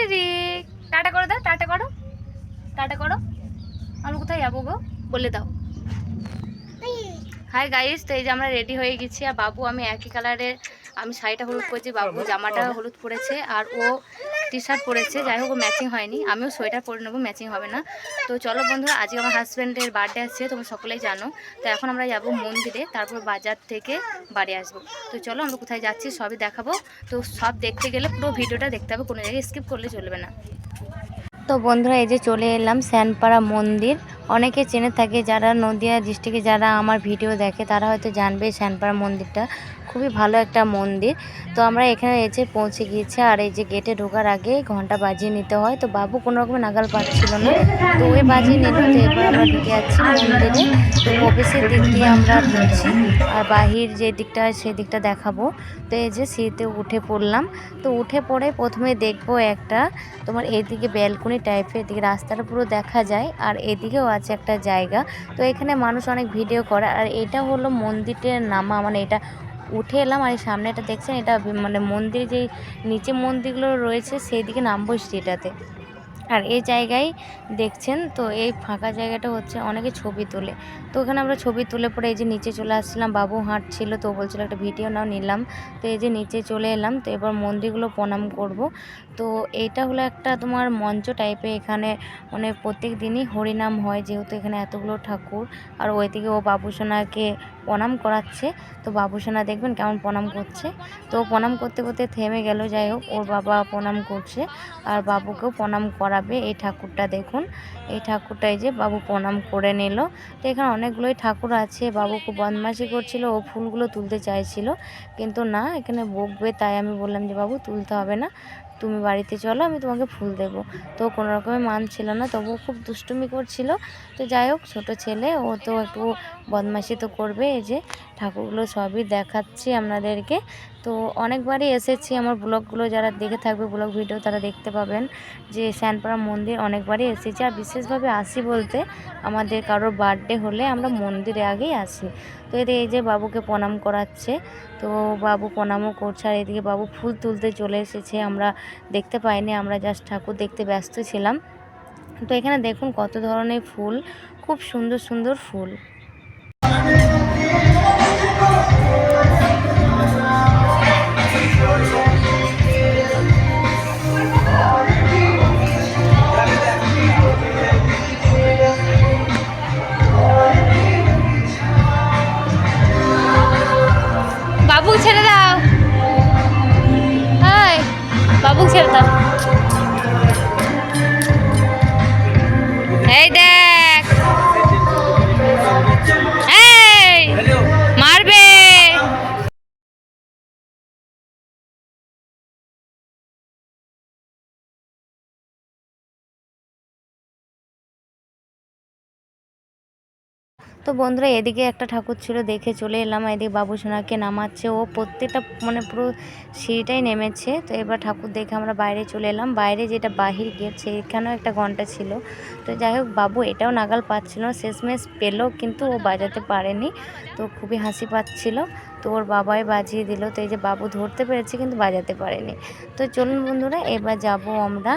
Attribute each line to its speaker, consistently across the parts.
Speaker 1: রে রে? টাটা করে দাও টাটা করো। টাটা করো। আমরা কোথায় যাব গো? বলে দাও। হাই গাইস তো এই যে আমরা রেডি হয়ে গেছি আর বাবু আমি একই কালারের আমি শাড়িটা হলুদ পরেছি, বাবু জামাটা হলুদ পরেছে আর ও টি শার্ট পরেছে, যাই হোক ম্যাচিং হয়নি। আমিও সোয়েটার পরে নেব ম্যাচিং হবে না। তো চলো বন্ধুরা, আজকে আমার হাজব্যান্ডের বার্থডে আসছে, তোমরা সকলেই জানো। তো এখন আমরা যাব মন্দিরে, তারপর বাজার থেকে বাড়ি আসব। তো চলো, আমরা কোথায় যাচ্ছি সবই দেখাবো। তো সব দেখতে গেলে পুরো ভিডিওটা দেখতে হবে, কোনো জায়গায় স্কিপ করলে চলবে না। তো বন্ধুরা, এই যে চলে এলাম স্যানপাড়া মন্দির। অনেকে চেনে থাকে যারা নদিয়া ডিস্ট্রিক্টে যারা আমার ভিডিও দেখে, তারা হয়তো জানবে শ্যানপাড়া মন্দিরটা। খুবই ভালো একটা মন্দির। তো আমরা এখানে এসে পৌঁছে গিয়েছি আর এই যে গেটে ঢোকার আগে ঘণ্টা বাজিয়ে নিতে হয়। তো বাবু কোনো রকমের নাগাল পাচ্ছিল না। তো ওই বাজিয়ে নিল, তো এবার আমরা ঢুকে যাচ্ছি মন্দিরে। তো প্রবেশের দিক দিয়ে আমরা ঢুকছি। আর বাহির যে দিকটা সেই দিকটা দেখাবো। তো এই যে সিঁড়িতে উঠে পড়লাম। তো উঠে পড়ে প্রথমে দেখব একটা তোমার এইদিকে ব্যালকনি টাইপের এদিকে রাস্তাটা পুরো দেখা যায়। আর এদিকেও আছে একটা জায়গা। তো এখানে মানুষ অনেক ভিডিও করে। আর এটা হলো মন্দিরের নামা। মানে এটা উঠে এলাম আর এই সামনে এটা দেখছেন? এটা মানে মন্দির যে নিচে মন্দিরগুলো রয়েছে সেই দিকে নামবো সেটাতে আর এই জায়গায় দেখছেন, তো এই ফাঁকা জায়গাটা হচ্ছে অনেকে ছবি তোলে। তো ওখানে আমরা ছবি তুলে পরে এই যে নিচে চলে আসছিলাম, বাবু হাঁটছিল, তো বলছিল একটা ভিডিও নাও নিলাম। তো এই যে নিচে চলে এলাম, তো এবার মন্দিরগুলো প্রণাম করব। তো এইটা হলো একটা তোমার মঞ্চ টাইপের এখানে মানে প্রত্যেক দিনই হরিনাম হয়, যেহেতু এখানে এতগুলো ঠাকুর। আর ওইদিকে ও বাবুসোনাকে প্রণাম করাচ্ছে। তো বাবুসোনা দেখবেন কেমন প্রণাম করছে। তো প্রণাম করতে করতে থেমে গেল, যাই হোক, ওর বাবা প্রণাম করছে। আর বাবুকেও প্রণাম করাবে। এই ঠাকুরটা দেখুন, এই ঠাকুরটা এই যে বাবু প্রণাম করে নিল। তো এখানে অনেকগুলোই ঠাকুর আছে। বাবু খুব বদমাশি করছিল, ও ফুলগুলো তুলতে চাইছিল। কিন্তু না, এখানে বকবে, তাই আমি বললাম যে, বাবু, তুলতে হবে না। তুমি বাড়িতে চলো, আমি তোমাকে ফুল দেবো। তো কোনো রকমের মান ছিল না, তবুও খুব দুষ্টুমি করছিল। তো যাই হোক, ছোটো ছেলে, ও তো একটু বদমাশি তো করবে এই যে। ঠাকুরগুলো সবই দেখাচ্ছি আপনাদেরকে। তো অনেকবারই এসেছি আমার ব্লগগুলো যারা দেখে থাকবে, ব্লগ ভিডিও তারা দেখতে পাবেন যে শ্যানপাড়া মন্দির অনেকবারই এসেছি। আর বিশেষভাবে আসি বলতে আমাদের কারোর বার্থডে হলে আমরা মন্দিরে আগেই আসি। তো এতে এই যে বাবুকে প্রণাম করাচ্ছে, তো বাবু প্রণামও করছে। আর এদিকে বাবু ফুল তুলতে চলে এসেছে, আমরা দেখতে পাইনি, আমরা জাস্ট ঠাকুর দেখতে ব্যস্ত ছিলাম। তো এখানে দেখুন কত ধরনের ফুল, খুব সুন্দর সুন্দর ফুল। বাবু ছেড়ে দাও। হাই বাবু ছেড়ে দাও। এই তো বন্ধুরা, এদিকে একটা ঠাকুর ছিল, দেখে চলে এলাম। এদিকে বাবু সোনাকে নামাচ্ছে। ও প্রত্যেকটা মানে পুরো সিঁড়িটাই নেমেছে। তো এবার ঠাকুর দেখে আমরা বাইরে চলে এলাম। বাইরে যেটা বাহির গেট, সেইখানেও একটা ঘণ্টা ছিল। তো যাই হোক, বাবু এটাও নাগাল পাচ্ছিল শেষমেশ পেল, কিন্তু ও বাজাতে পারেনি। তো খুবই হাসি পাচ্ছিল। তো ওর বাবাই বাজিয়ে দিল। তো এই যে বাবু ধরতে পেরেছে, কিন্তু বাজাতে পারেনি। তো চলুন বন্ধুরা, এবার যাব আমরা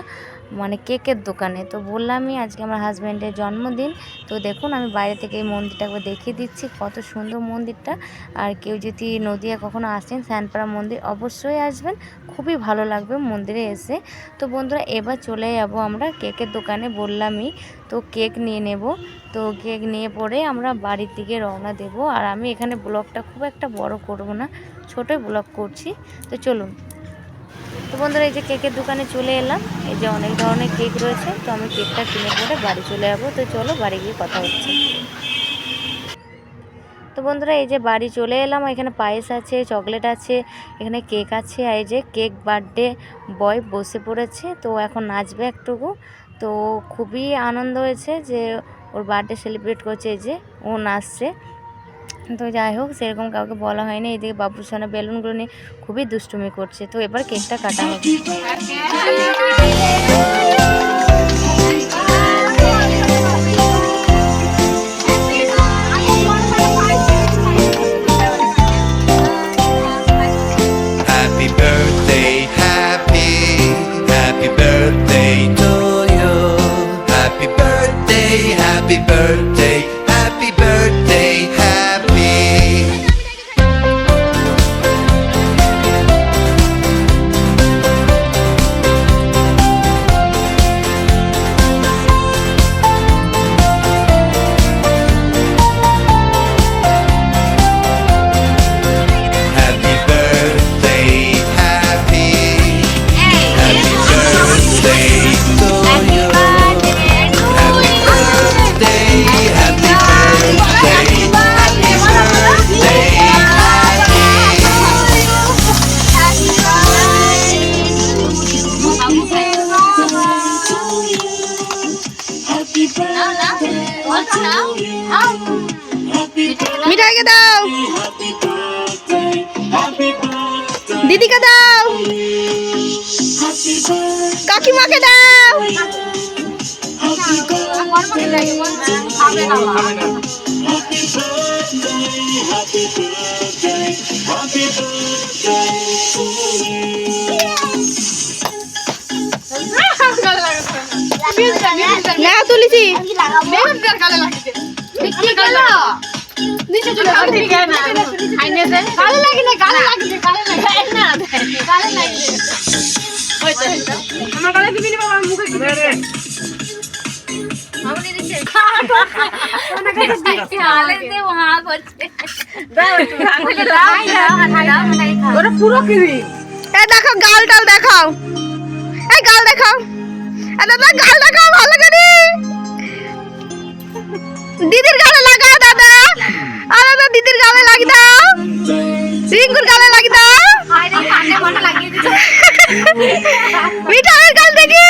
Speaker 1: মানে কেকের দোকানে। তো বললামই আজকে আমার হাজব্যান্ডের জন্মদিন। তো দেখুন, আমি বাইরে থেকে এই মন্দিরটা একবার দেখিয়ে দিচ্ছি। কত সুন্দর মন্দিরটা। আর কেউ যদি নদিয়া কখনো আসেন, স্যানপাড়া মন্দির অবশ্যই আসবেন। খুবই ভালো লাগবে মন্দিরে এসে। তো বন্ধুরা, এবার চলে যাব আমরা কেকের দোকানে, বললামই। তো কেক নিয়ে নেব। তো কেক নিয়ে পরে আমরা বাড়ির দিকে রওনা দেব। আর আমি এখানে ব্লগটা খুব একটা বড় করব না ছোটোই ব্লগ করছি। তো চলুন। তো বন্ধুরা, এই যে কেকের দোকানে চলে এলাম। এই যে অনেক ধরনের কেক রয়েছে, তো আমি কেকটা কিনে পরে বাড়ি চলে যাব। তো চলো, বাড়ি গিয়ে কথা হচ্ছে। তো বন্ধুরা, এই যে বাড়ি চলে এলাম। এখানে পায়েস আছে, চকলেট আছে, এখানে কেক আছে, আর এই যে কেক বার্থডে বয় বসে পড়েছে। তো এখন নাচবে একটুকু। তো খুবই আনন্দ হয়েছে যে ওর বার্থডে সেলিব্রেট করছে, এই যে ও নাচছে। তো যাই হোক, সেরকম কাউকে বলা হয়নি। এদিকে বাবুর সোনা বেলুনগুলো নিয়ে খুবই দুষ্টুমি করছে। তো এবার কেকটা কাটা হবে।
Speaker 2: Happy birthday. দিদিকে দাও কাকিমাকে দাও না তুলেছি এ দেখো গাল টাল দেখাও। এই গাল দেখাও। এ দাদা গাল দেখাও ভালো করে। দিদির গালে লাগাও দাদা। আর দাদা দিদির গালে লাগি দাও। রিঙ্কুর গালে লাগি দাও। মিঠাইয়ের গাল দেখি।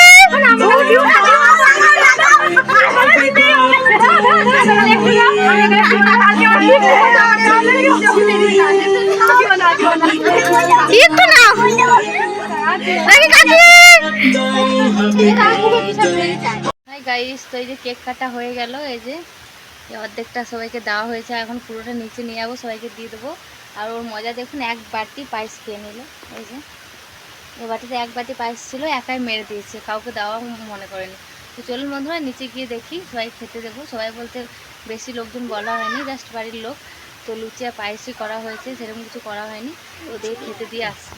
Speaker 2: একটু নাও। নাকি কাকি?
Speaker 1: গাইস তো এই যে কেক কাটা হয়ে গেল, এই যে অর্ধেকটা সবাইকে দেওয়া হয়েছে এখন পুরোটা নিচে নিয়ে যাব, সবাইকে দিয়ে দেবো। আর ওর মজা দেখুন, এক বাটি পায়েস খেয়ে নিল, এই যে। ও বাটিতে এক বাটি পায়েস ছিল, একাই মেরে দিয়েছে, কাউকে দেওয়া মনে করেনি। তো চলুন বন্ধুরা, নিচে গিয়ে দেখি, সবাই খেতে দেবো। সবাই বলতে বেশি লোকজন বলা হয়নি, জাস্ট বাড়ির লোক। তো লুচি আর পায়েসই করা হয়েছে, সেরকম কিছু করা হয়নি। ওদের খেতে দিয়ে আসছে।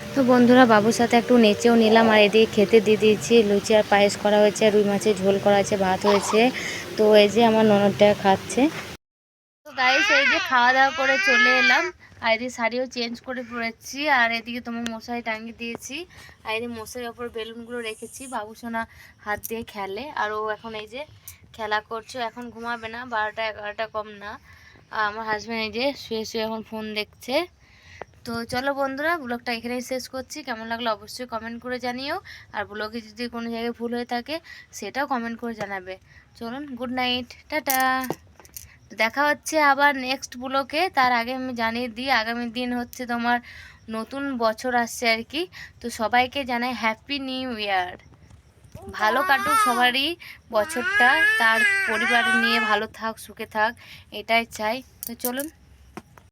Speaker 1: তো বন্ধুরা, বাবুর সাথে একটু নেচেও নিলাম, আর এদিকে খেতে দিয়ে দিয়েছি, লুচি আর পায়েস করা হয়েছে, রুই মাছের ঝোল করা আছে ভাত হয়েছে। তো এই যে আমার ননদটা খাচ্ছে। তো গাইস এই যে খাওয়া দাওয়া করে চলে এলাম। আর এদিকে শাড়িও চেঞ্জ করে পরেছি, আর এদিকে তোমার মশারি টাঙিয়ে দিয়েছি। আর এদিকে মশারির ওপর বেলুনগুলো রেখেছি বাবু সোনা হাত দিয়ে খেলে। আর ও এখন এই যে খেলা করছে এখন ঘুমাবে না, বারোটা এগারোটা কম না। আমার হাজব্যান্ড এই যে শুয়ে শুয়ে এখন ফোন দেখছে। তো চলো বন্ধুরা ব্লগটা এখানেই শেষ করছি। কেমন লাগল অবশ্যই কমেন্ট করে জানিও। আর ব্লগে যদি কোনো জায়গায় ভুল হয়ে থাকে, সেটাও কমেন্ট করে জানাবে। চলুন গুড নাইট টাটা। দেখা হচ্ছে আবার নেক্সট ব্লকে। তার আগে আমি জানিয়ে দিই, আগামী দিন হচ্ছে তোমার নতুন বছর আসছে আর কি। তো সবাইকে জানাই হ্যাপি নিউ ইয়ার ভালো কাটুক সবারই বছরটা, তার পরিবার নিয়ে ভালো থাক, সুখে থাক, এটাই চাই। তো চলুন।